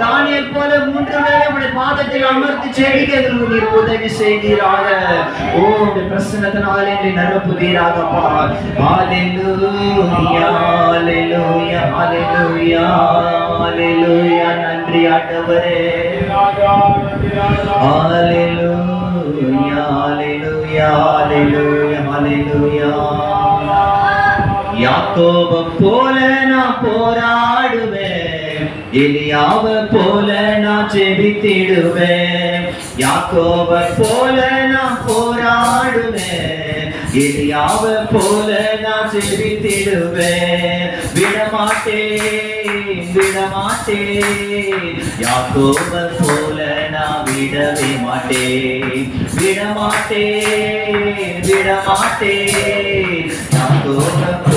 Daniel போல மூன்று பேரை உடைய பாதத்தில் அமர்த்தி செடிக்கு எதிர்ப்பு உதவி செய்வீராக. ஓ உடைய பிரசனத்தினாலே நீ நிரப்புவீராகப்பா. ஹalleluya ஹalleluya ஹalleluya ஹalleluya. நன்றி ஆண்டவரே. ஹalleluya ஹalleluya ஹalleluya ஹalleluya. யாக்கோப போல நான் போராடுவேன். எலியாவ போல நான் செபித்திடுவேன். யாக்கோவ போல நான் போராடுவேன். எலியாவ போல நான் செபித்திடுவேன். விடமாட்டேன் விடமாட்டேன். யாக்கோவ போல நான் விடவே மாட்டேன். விடமாட்டேன் விடமாட்டேன். யாக்கோவ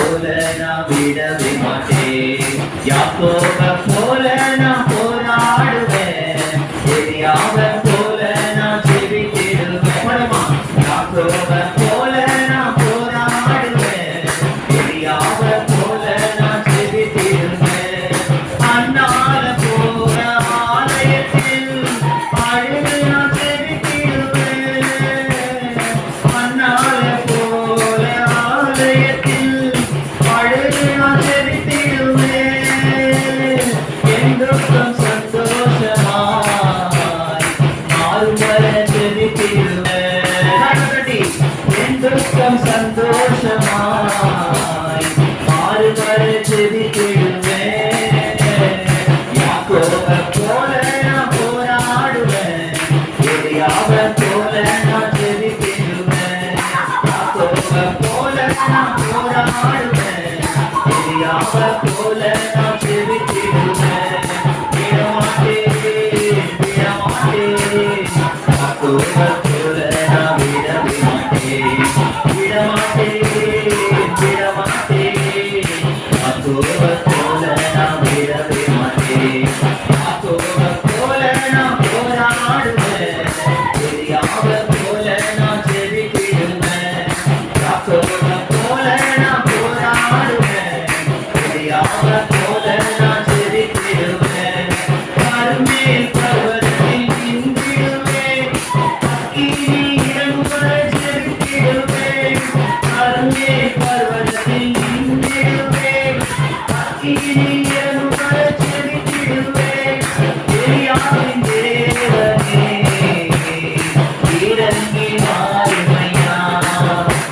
Thank you.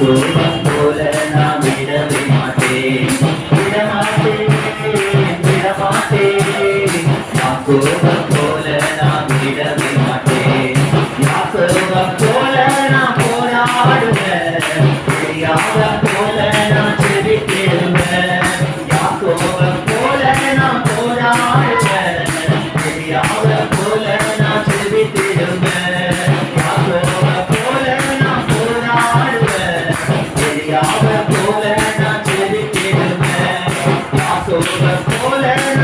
துன்பம் போல நாம் விடவே மாட்டேன். விடமாட்டேன் விடமாட்டேன். கோபம் போல நாம் விடவே Yeah.